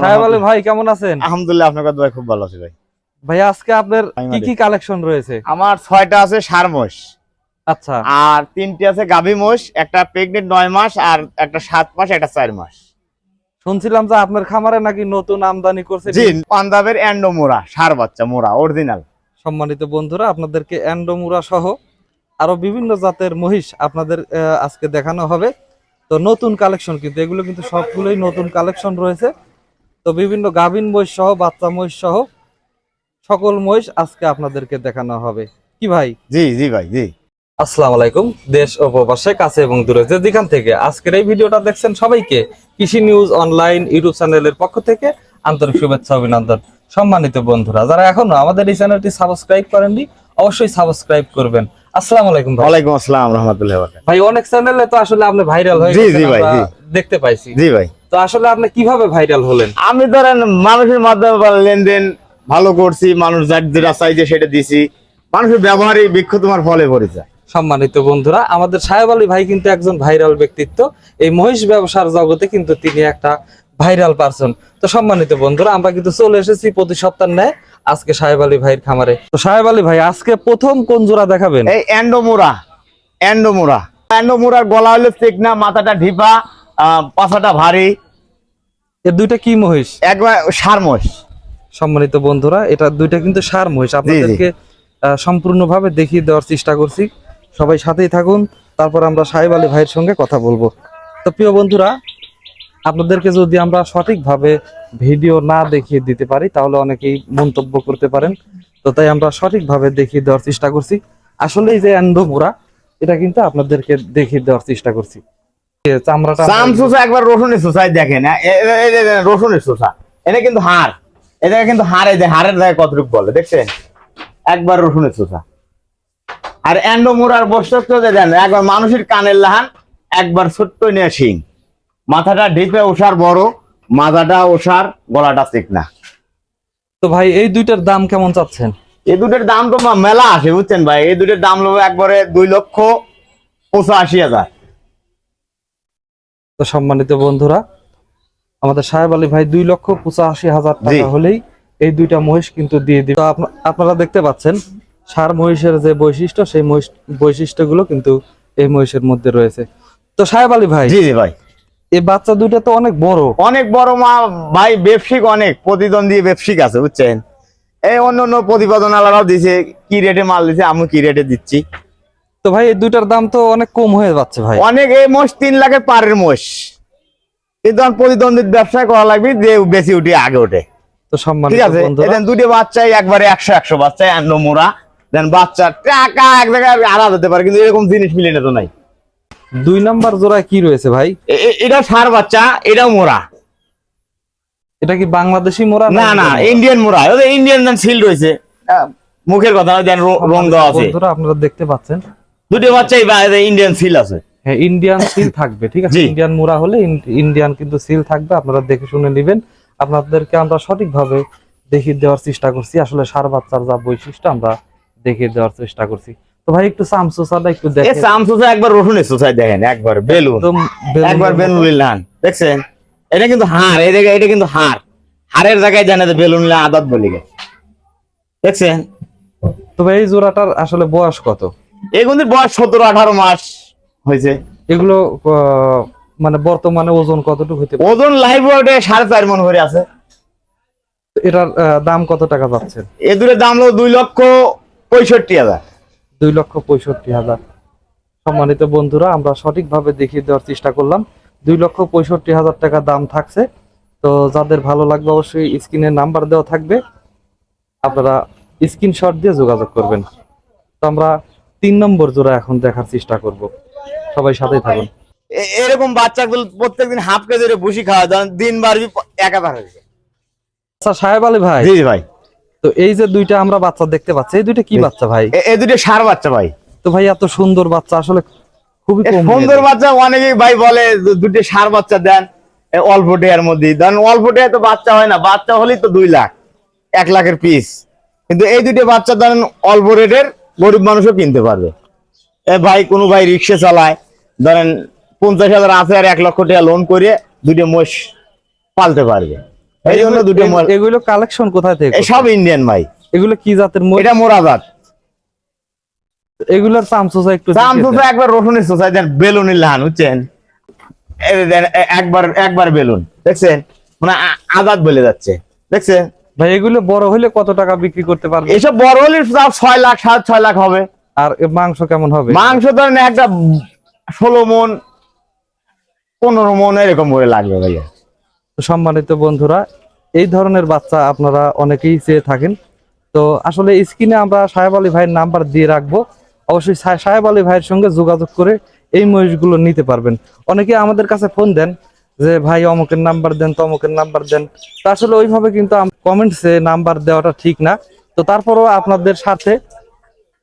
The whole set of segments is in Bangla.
সাহেব আলী ভাই কেমন আছেন? আলহামদুলিল্লাহ আপনার খুব ভালো আছে ভাই। ভাই আজকে আপনার কি কি কালেকশন রয়েছে? আমার ছয়টা আছে সার মোষ আচ্ছা। আর তিনটি আছে গাভী মোষ একটা প্রেগনেন্ট নয় মাস আর একটা সাত মাস একটা চার মাস। শুনছিলাম যে আপনার খামারে নাকি নতুন আমদানি করছে। জি পাঞ্জাবের অ্যান্ডো সার বাচ্চা মোরা অরিজিনাল সম্মানিত বন্ধুরা আপনাদেরকে অ্যান্ডোমুরা সহ আরও বিভিন্ন জাতের মহিষ আপনাদের আজকে দেখানো হবে। তো নতুন কালেকশন কিন্তু এগুলো কিন্তু সবগুলোই নতুন কালেকশন রয়েছে। তো বিভিন্ন গাভিন মহিষ সহ বাচ্চা মহিষ সহ সকল মহিষ আজকে আপনাদেরকে দেখানো হবে। কি ভাই? জি জি ভাই জি। আসসালামু আলাইকুম দেশ ও প্রবাসে কাছে এবং দূরে যে যেখান থেকে আজকের এই ভিডিওটা দেখছেন সবাইকে কৃষি নিউজ অনলাইন ইউটিউব চ্যানেলের পক্ষ থেকে আন্তরিক শুভেচ্ছা অভিনন্দন। সম্মানিত বন্ধুরা যারা এখনও আমাদের এই চ্যানেলটি সাবস্ক্রাইব করেননি অবশ্যই সাবস্ক্রাইব করবেন। আসসালামু আলাইকুম ভাই। ওয়ালাইকুম আসসালাম রহমতুল্লাহ ভাই অনেক চ্যানেলে তো আসলে আপনি ভাইরাল হয়ে জি, জি ভাই, জি। দেখতে পাইছি। জি ভাই। তো আসলে আপনি কীভাবে ভাইরাল হলেন? আমি ধরেন মানুষের মাধ্যমে লেনদেন ভালো করছি মানুষ যার যেটা চাইছে সেটা দিছি। মানুষের ব্যবহারই বৃক্ষ তোমার ফলে পরিচয় সম্মানিত বন্ধুরা আমাদের সাহেব আলী ভাই কিন্তু একজন ভাইরাল ব্যক্তিত্ব। এই মহিষ ব্যবসার জগতে কিন্তু তিনি একটা ভাইরাল পারসন তো সম্মানিত বন্ধুরা আমরা কিন্তু চলে এসেছি প্রতি সপ্তাহ নেয় আজকে সাহেব আলী ভাইয়ের খামারে। তো সাহেব আলী ভাই আজকে প্রথম কোন জোড়া দেখাবেন? এই অ্যান্ডোমোরা অ্যান্ডোমোরা। অ্যান্ডোমোরার গলা হলো চিকনা মাথাটা ঢিপা পাছাটা ভারী। এর দুইটা কি মহিষ? একবার সারমোষ সম্মানিত বন্ধুরা এটা দুইটা কিন্তু সার মহিষ। আপনাদেরকে সম্পূর্ণভাবে দেখিয়ে দেওয়ার চেষ্টা করছি। সবাই সাথেই থাকুন তারপর আমরা সাহেব আলী ভাইয়ের সঙ্গে কথা বলব। তো প্রিয় বন্ধুরা আপনাদেরকে যদি আমরা সঠিকভাবে ভিডিও না দেখিয়ে দিতে পারি তাহলে অনেকেই মন্তব্য করতে পারেন। তো তাই আমরা সঠিকভাবে দেখিয়ে দেওয়ার চেষ্টা করছি। আসলে এই যে অ্যান্ডোমোরা এটা কিন্তু আপনাদেরকে দেখিয়ে দেওয়ার চেষ্টা করছি। চামড়াটা চাম সুসা একবার রসুনের সুসাই দেখেন হ্যাঁ? এ- এ- এই যে রসুনের সুসা এটা কিন্তু হাড়। এটা কিন্তু হাড় এই যে হাড়ের জায়গায় কতটুকু বলে দেখছেন? একবার রসুনের সুসা আর অ্যান্ডোমোরার বৈশিষ্ট্য যে দেন একবার মানুষের কানের লাহান একবার ছোট্ট নিয়ে শিং। মাথাটা ঢিপে ওষার বড় মাথাটা ওষার গলাটা চিকনা। তো ভাই এই দুইটার দাম কেমন চাচ্ছেন? এই দুটোর দাম তো মেলা আসে বুঝছেন ভাই? এই দুটোর দাম লোক একবারে দুই লক্ষ পঁচাশি হাজার। তো সম্মানিত বন্ধুরা আমাদের সাহেব আলী ভাই দুই লক্ষ পঁচাশি হাজার টাকা হলেই এই দুইটা মহিষ কিন্তু দিয়ে দিবে। আপনারা দেখতে পাচ্ছেন সার মহিষের যে বৈশিষ্ট্য সেই বৈশিষ্ট্যগুলো কিন্তু এই মহিষের মধ্যে রয়েছে। তো সাহেব আলী ভাই জি জি ভাই। এই বাচ্চা দুইটা তো অনেক বড়। অনেক বড় মা ভাই ব্যবসিক অনেক প্রতিদ্বন্দ্বী ব্যবসিক আছে বুঝছেন? এই অন্য অন্য প্রতিবেদন আলারাও দিছে কি রেটে মাল দিছে আমি কি রেটে দিচ্ছি? তো ভাই এই দুইটার দাম তো অনেক কম হয়ে যাচ্ছে ভাই। অনেক এই মোষ তিন লাখের পারের মোষ। আমার প্রতিদ্বন্দ্বী ব্যবসা করা লাগবে যে বেশি উঠে আগে ওঠে। তো সম্মানিত ঠিক আছে বন্ধুরা। এদের বাচ্চাই একবারে একশো একশো বাচ্চাই আন্ন মোড়া দেন বাচ্চা টাকা এক জায়গায় আলাদা হতে পারে কিন্তু এরকম জিনিস মিলে না তো নাই। দুই নাম্বার জোড়ায় কি রয়েছে ভাই? এটা সার বাচ্চা এটাও মোড়া এটা কি বাংলাদেশি মোড়া না না ইন্ডিয়ান ওদের ইন্ডিয়ান সিল রয়েছে মুখের কথা দেন রং দেওয়া আছে। আপনারা দেখতে পাচ্ছেন। দুটি বাচ্চাই ইন্ডিয়ান সিল আছে। হ্যাঁ ইন্ডিয়ান সিল থাকবে ঠিক আছে? ইন্ডিয়ান মুড়া হলে ইন্ডিয়ান কিন্তু সিল থাকবে আপনারা দেখে শুনে নেবেন। আপনাদেরকে আমরা সঠিকভাবে দেখিয়ে দেওয়ার চেষ্টা করছি। আসলে সার বাচ্চার যা বৈশিষ্ট্য আমরা দেখিয়ে দেওয়ার চেষ্টা করছি। তো ভাই একটু সামসুসাটা একটু দেখেন। সামসুসা একবার রসুনের সুসাই দেখেন একবার বেলুন। একবার বেলুন লান দেখছেন? এটা কিন্তু হার এই জায়গায় এটা কিন্তু হার। হারের জায়গায় জানে যে বেলুন লা আদাত বলি। দেখছেন? তো ভাই এই জোড়াটার আসলে বয়স কত? এগুলির বয়স সতেরো আঠারো মাস হয়েছে। এগুলো মানে বর্তমানে ওজন কতটুকু পারে? ওজন লাইভ ওয়েটে সাড়ে চার মন করে আছে। এটার দাম কত টাকা পাচ্ছেন এ দূরের দাম হলো দুই লক্ষ পঁয়ষট্টি হাজার। দুই লক্ষ পঁয়ষট্টি হাজার। সম্মানিত বন্ধুরা আমরা সঠিকভাবে দেখিয়ে দেওয়ার চেষ্টা করলাম। দুই লক্ষ পঁয়ষট্টি হাজার টাকা দাম থাকছে। তো যাদের ভালো লাগবে অবশ্যই স্ক্রিনের নাম্বার দেওয়া থাকবে। আপনারা স্ক্রিনশট দিয়ে যোগাযোগ করবেন। তো আমরা তিন নম্বর জোড়া এখন দেখার চেষ্টা করব। সবাই সাথে থাকুন। এরকম বাচ্চাগুলো প্রত্যেকদিন হাফ কেজি করে ভুসি খাওয়া দান দিন বাড়বি এক হয়েছে। আচ্ছা সাহেব আলী ভাই। জি ভাই। তো এই যে দুইটা আমরা বাচ্চা দেখতে পাচ্ছি এই দুইটা কি বাচ্চা ভাই? এ- এ দুটো সার বাচ্চা ভাই। তো ভাই এত সুন্দর বাচ্চা আসলে খুবই কম সুন্দর বাচ্চা অনেকেই ভাই বলে দু- দুটো সার বাচ্চা দেন অল্প ডেয়ার মধ্যে। ধরেন অল্প টেয়ার তো বাচ্চা হয় না বাচ্চা হলেই তো দুই লাখ এক লাখের পিস কিন্তু এই দুটো বাচ্চা ধরেন অল্প রেটের গরিব মানুষও কিনতে পারবে। এ ভাই কোনো ভাই রিক্সা চালায় ধরেন পঞ্চাশ হাজার আছে আর এক লক্ষ টাকা লোন করে দুটো মোষ পালতে পারবে। এই জন্য দুটো এগুলো- কালেকশন কোথায় থেকে সব ইন্ডিয়ান ভাই। এগুলো কি জাতের মহিষ? এটা মোরাজাত। এগুলোর চামচোচা একটু দাম দেন। একবার রসুনের সোসাই দেন বেলুনের লাহান বুঝছেন? এই দেন, একবার একবার বেলুন দেখছেন? মানে আজাদ বলে যাচ্ছে দেখছেন? ভাই এগুলো বড় হলে কত টাকা বিক্রি করতে পারবে? এসব বড় হলে ছয় লাখ ছয় লাখ হবে। আর মাংস কেমন হবে? মাংস ধরেন একটা ষোলো মন পনেরো মন এরকম করে লাগবে ভাইয়া। তো সম্মানিত বন্ধুরা এই ধরনের বাচ্চা আপনারা অনেকেই চেয়ে থাকেন। তো আসলে স্ক্রিনে আমরা সাহেব আলী ভাইয়ের নাম্বার দিয়ে রাখব। অবশ্যই সাহেব আলী ভাইয়ের সঙ্গে যোগাযোগ করে এই মহিষগুলো নিতে পারবেন। অনেকে আমাদের কাছে ফোন দেন যে ভাই অমুকের নাম্বার দেন তমুকের নাম্বার দেন। তো আসলে ওইভাবে কিন্তু কমেন্টসে নাম্বার দেওয়াটা ঠিক না। তো তারপরও আপনাদের সাথে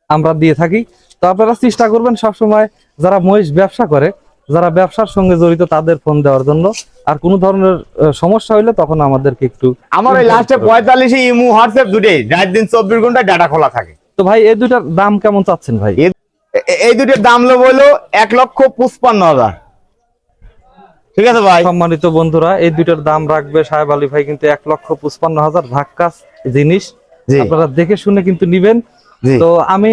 আমরা দিয়ে থাকি। তো আপনারা চেষ্টা করবেন সবসময় যারা মহিষ ব্যবসা করে যারা ব্যবসার সঙ্গে জড়িত তাদের ফোন দেওয়ার জন্য। আর কোনো ধরনের সমস্যা হইলে তখন আমাদেরকে একটু আমার ওই লাস্টে পঁয়তাল্লিশে ইমু হোয়াটসঅ্যাপ দুটোই রাত দিন চব্বিশ ঘণ্টা ডাটা খোলা থাকে। তো ভাই এই দুটার দাম কেমন চাচ্ছেন ভাই? এই দুটোর দাম লো বলো এক লক্ষ পঁচপান্ন হাজার। ঠিক আছে ভাই। সম্মানিত বন্ধুরা এই দুটার দাম রাখবে সাহেব আলী ভাই কিন্তু এক লক্ষ পঁচপান্ন হাজার ধাক্কাস জিনিস। আপনারা দেখে শুনে কিন্তু নিবেন। তো আমি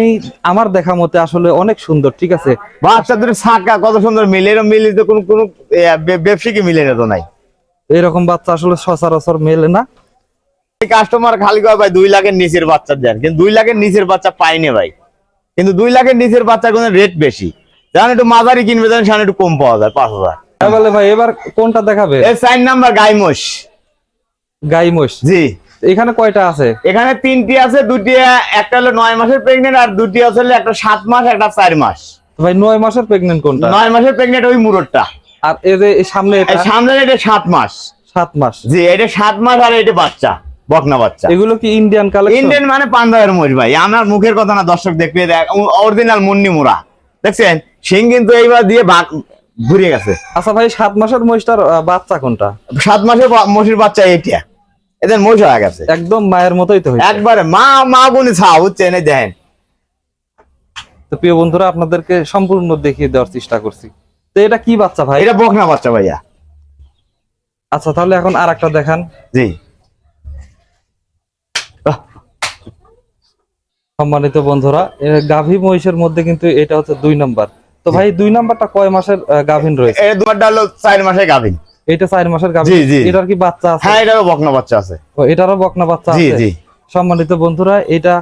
আমার দেখা মতে আসলে অনেক সুন্দর ঠিক আছে? বাচ্চা দুটো কত সুন্দর মিলে এরকম মিলে তো কোনো কোনো ব্যবসায়ী মিলে না তো নাই। এরকম বাচ্চা আসলে সচরাচর মেলে না। কাস্টমার খালি কয় ভাই দুই লাখের নিচের বাচ্চা দেন। কিন্তু দুই লাখের নিচের বাচ্চা পাইনি ভাই। কিন্তু দুই লাখের নিচের বাচ্চার কোনো রেট বেশি। যান একটু মাঝারি কিনবে যান সেখানে একটু কম পাওয়া যায় পাঁচ হাজার। সাহেব ভাই এবার কোনটা দেখাবে? এর সাইন নাম্বার গাইমোস গাই মহিষ জি। এখানে কয়টা আছে? এখানে তিনটি আছে দুটি একটা হলো নয় মাসের প্রেগনেন্ট আর দুটি আছে একটা সাত মাস একটা চার মাস। ভাই নয় মাসের প্রেগনেন্ট কোনটা? নয় মাসের প্রেগনেন্ট ওই মুরটটা। আর এই যে সামনে সামনে এটা সাত মাস। সাত মাস। জি এটা সাত মাস আর এটা বাচ্চা বকনা বাচ্চা। এগুলো কি ইন্ডিয়ান কালেকশন ইন্ডিয়ান মানে পান্ডাবের মহিষ ভাই। আমার মুখের কথা না দর্শক দেখবে অরিজিনাল মুন্নি মুরা দেখছেন? সিং কিন্তু এইবার দিয়ে ঘুরে গেছে। আচ্ছা ভাই সাত মাসের মহিষটার বাচ্চা কোনটা? সাত মাসের মহিষের বাচ্চা এইটা। এদের মহিষ হয়ে গেছে। একদম মায়ের মতোই তো একবারে মা মা গুনি ছা বুঝছেন? এই দেখেন তো প্রিয় বন্ধুরা আপনাদেরকে সম্পূর্ণ দেখিয়ে দেওয়ার চেষ্টা করছি। তো এটা কি বাচ্চা ভাই? এটা বকনা বাচ্চা ভাইয়া। আচ্ছা তাহলে এখন আর একটা দেখান। জি। সম্মানিত বন্ধুরা গাভী মহিষের মধ্যে কিন্তু এটা হচ্ছে দুই নাম্বার। তো ভাই দুই নাম্বারটা কয় মাসের গাভিন রয়েছে? এটা দুয়ারটা হলো চার মাসের গাভিন। এটা চার মাসের জি। এটার কি বাচ্চা আছে? হ্যাঁ এটারও বকনা বাচ্চা আছে। ও, এটারও বকনা বাচ্চা আছে? জি। জি সম্মানিত বন্ধুরা এটা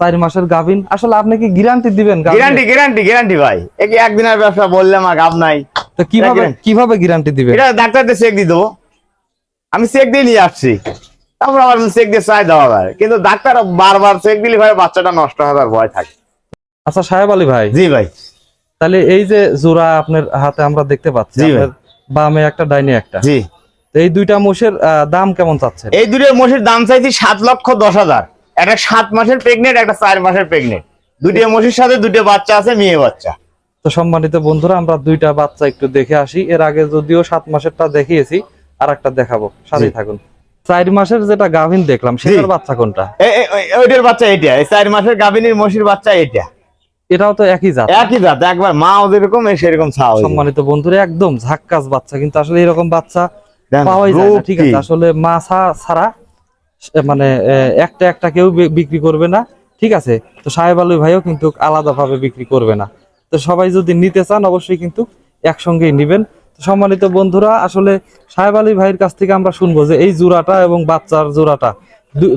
চার মাসের গাভীন। আসলে আপনি কি গ্যারান্টি দিবেন? গ্যারান্টি গ্যারান্টি গ্যারান্টি ভাই। এ একদিনের ব্যবসা বললাম আর গাব নাই? তো কীভাবে। কীভাবে গ্যারান্টি দিবেন? এটা ডাক্তারদের চেক দিয়ে দেবো। আমি চেক দিয়ে নিয়ে আসছি। তারপর আবার চেক দিয়ে চাই দেওয়া যায়। কিন্তু ডাক্তার বারবার চেক দিলে ভাই বাচ্চাটা নষ্ট হওয়ার ভয় থাকে। আচ্ছা সাহেব আলী ভাই। জি ভাই। তাহলে এই যে জোড়া আপনার হাতে আমরা দেখতে পাচ্ছি বামে একটা ডাইনে একটা। জি। তো এই দুইটা মোষের দাম কেমন চাচ্ছেন? এই দুটো মোষের দাম চাইছি সাত লক্ষ দশ হাজার। একটা সাত মাসের প্রেগনেন্ট একটা চার মাসের প্রেগনেন্ট দুটো মোষের সাথে দুটো বাচ্চা আছে মেয়ে বাচ্চা। তো সম্মানিত বন্ধুরা আমরা দুইটা বাচ্চা একটু দেখে আসি। এর আগে যদিও সাত মাসেরটা দেখিয়েছি আর একটা দেখাবো সাথেই থাকুন। চার মাসের যেটা গাভিন দেখলাম সেটার বাচ্চা কোনটা? ওইটার বাচ্চা এটা এই চার মাসের গাভিনীর মোষের বাচ্চা এটা এটাও তো একই জাত। একই জাত একবার মা যেরকম সেরকম ছাও সম্মানিত বন্ধুরা একদম ঝাক্কাস বাচ্চা কিন্তু আসলে এরকম বাচ্চা পাওয়াই যায় না ঠিক আছে? আসলে মাছা ছাড়া মানে একটা একটা কেউ বিক্রি করবে না ঠিক আছে? তো সাহেব আলী ভাইও কিন্তু আলাদাভাবে বিক্রি করবে না। তো সবাই যদি নিতে চান অবশ্যই কিন্তু একসঙ্গেই নিবেন। তো সম্মানিত বন্ধুরা আসলে সাহেব আলী ভাইয়ের কাছ থেকে আমরা শুনব যে এই জোড়াটা এবং বাচ্চার জোড়াটা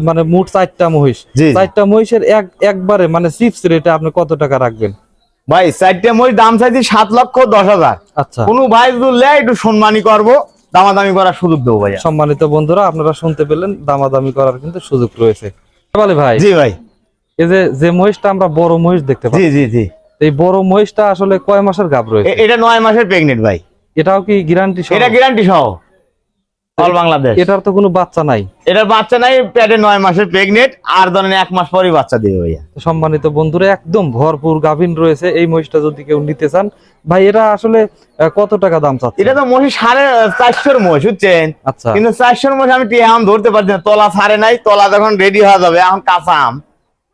মানে মোট চারটা মহিষ। চারটা মহিষের এক একবারে মানে চিপস রেটে আপনি কত টাকা রাখবেন? ভাই চারটে মোষ দাম চাইছি সাত লক্ষ দশ হাজার। আচ্ছা। কোনো ভাই যদি একটু সম্মানী করব। দামাদামি করার সুযোগ দেবো ভাইয়া। সম্মানিত বন্ধুরা আপনারা শুনতে পেলেন দামাদামি করার কিন্তু সুযোগ রয়েছে। ভাই জি ভাই। এই যে যে মহিষটা আমরা বড় মহিষ দেখতে জি পাই জি জি। এই বড় মহিষটা আসলে কয় মাসের গাব রয়েছে? এটা নয় মাসের প্রেগনেন্ট ভাই। এটাও কি গ্যারান্টি এটা গ্যারান্টি সহ। অল বাংলাদেশ এটার তো কোনো বাচ্চা নাই। এটার বাচ্চা নাই পেটে নয় মাসের প্রেগনেন্ট আর ধরেন এক মাস পরই বাচ্চা ভাইয়া। সম্মানিত বন্ধুরা একদম ভরপুর গাভীন রয়েছে এই মহিষটা যদি কেউ নিতে চান। ভাই এটা আসলে কত টাকা দাম চাচ্ছে? এটা তো মহিষ সাড়ে চারশোর মহিষ বুঝছেন? আচ্ছা। কিন্তু চারশোর মহিষ আমি টিয়া আম ধরতে পারছি না তলা ছাড়ে নাই তলা যখন রেডি হয়ে যাবে এখন কাঁচা আম।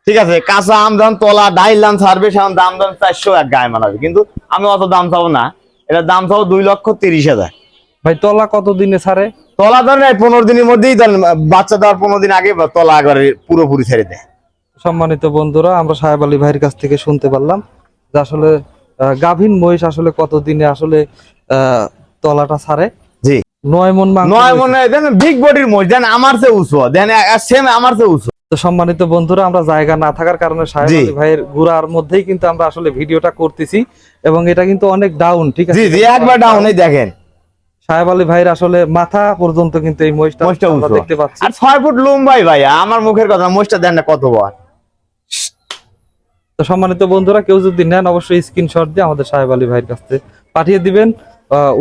ঠিক আছে? কাঁচা আম যখন তলা ডাইল ডাইলাম ছাড়বে সেখন দাম ধরেন চারশো এক গায়ে মানাবে। কিন্তু আমি অত দাম চাবো না এটার দাম চাবো দুই লক্ষ তিরিশ হাজার। ভাই তলা কত দিনে ছাড়ে? তলা ধরেন পনেরো দিনের মধ্যেই ধরেন বাচ্চা দেওয়ার পনেরো দিন আগে তলা একবারে পুরোপুরি ছেড়ে দেয়। সম্মানিত বন্ধুরা আমরা সাহেব আলী ভাইয়ের কাছ থেকে শুনতে পারলাম যে আসলে গাভীন মহিষ আসলে কত দিনে আসলে তলাটা ছাড়ে? জি। নয় মন নয়। মনে বিগ বডির মোষ দেন আমার চেয়ে উঁচু দেন সেম আমার চেয়ে উঁচু। তো সম্মানিত বন্ধুরা আমরা জায়গা না থাকার কারণে সাহেব আলী ভাইয়ের গুড়ার মধ্যেই কিন্তু আমরা আসলে ভিডিওটা করতেছি এবং এটা কিন্তু অনেক ডাউন ঠিক আছে? জি জি একবার ডাউন এই দেখেন। সাহেব আলী ভাইয়ের আসলে মাথা পর্যন্ত কিন্তু এই মহিষটা মহিষটা আমরা দেখতে পাচ্ছি। আর ছয় ফুট লম্বাই ভাই আমার মুখের কথা মোষটা দেন না কত বড়। তো সম্মানিত বন্ধুরা কেউ যদি নেন অবশ্যই স্ক্রিনশট দিয়ে আমাদের সাহেব আলী ভাইয়ের কাছে পাঠিয়ে দিবেন।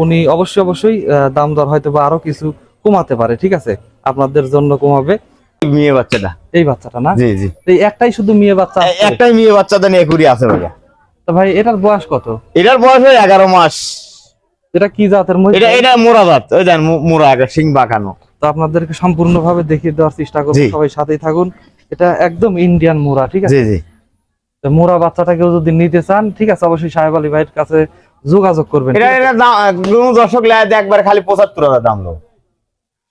উনি অবশ্যই অবশ্যই দাম দর হয়তো বা আরও কিছু কমাতে পারে ঠিক আছে? আপনাদের জন্য কমাবে। মেয়ে বাচ্চাটা। এই বাচ্চাটা না? জি জি। এই একটাই শুধু মেয়ে বাচ্চা একটাই মেয়ে বাচ্চা দেন একুরি আছে ভাইয়া। তো ভাই এটার বয়স কত? এটার বয়স হয় এগারো মাস। এটা কি জাতের মহিষ এটা এটা মোরা জাত। ওই দেন মোরা একটা সিং বাঁকানো। তো আপনাদেরকে সম্পূর্ণভাবে দেখিয়ে দেওয়ার চেষ্টা করব। সবাই সাথেই থাকুন। এটা একদম ইন্ডিয়ান মোরা ঠিক আছে? জি জি। তো মোরা বাচ্চাটা কেউ যদি নিতে চান ঠিক আছে অবশ্যই সাহেব আলী ভাইয়ের কাছে যোগাযোগ করবেন এটা? এটা দাম কোনো দর্শক লাই একবার খালি পঁচাত্তর হাজার দাম লো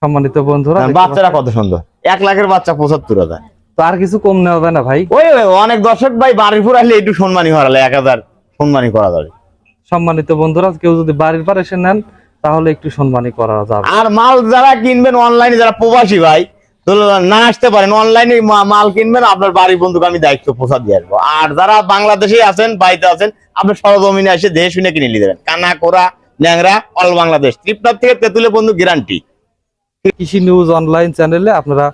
সম্মানিত বন্ধুরা বাচ্চারা কত সুন্দর। এক লাখের বাচ্চা পঁচাত্তর হাজার। তো আর কিছু কম নেওয়া যায় না ভাই। ওই অনেক দর্শক ভাই বাড়িপুর আসলে একটু সম্মানী হারালে এক হাজার সম্মানী করা যাবে। সম্মানিত বন্ধুরা কেউ যদি বাড়ির পর এসে নেন তাহলে একটু সম্মানী করা যাবে। আর মাল যারা কিনবেন অনলাইনে যারা প্রবাসী ভাই না আসতে পারেন অনলাইনে মাল কিনবেন আপনার বাড়ির বন্ধুকে আমি দায়িত্ব পোষা দিয়ে আসব। আর যারা বাংলাদেশে আছেন বাড়িতে আছেন আপনি সরজমিনে এসে দেশ শুনে কিনে নিয়ে দেবেন কানা কোরা ন্যাংরা অল বাংলাদেশ। ত্রিপুরা থেকে তেতুলে বন্ধু গ্যারান্টি কৃষি নিউজ অনলাইন চ্যানেলে আপনারা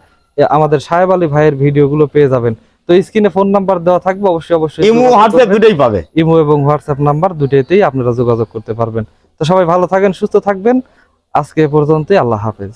আমাদের সাহেব আলী ভাইয়ের ভিডিওগুলো পেয়ে যাবেন। তো স্ক্রিনে ফোন নাম্বার দেওয়া থাকবে অবশ্যই অবশ্যই ইমো হোয়াটসঅ্যাপ দুটেই পাবে। ইমো এবং হোয়াটসঅ্যাপ নাম্বার দুটেতেই আপনারা যোগাযোগ করতে পারবেন। তো সবাই ভালো থাকেন সুস্থ থাকবেন। আজকে পর্যন্তই আল্লাহ হাফেজ।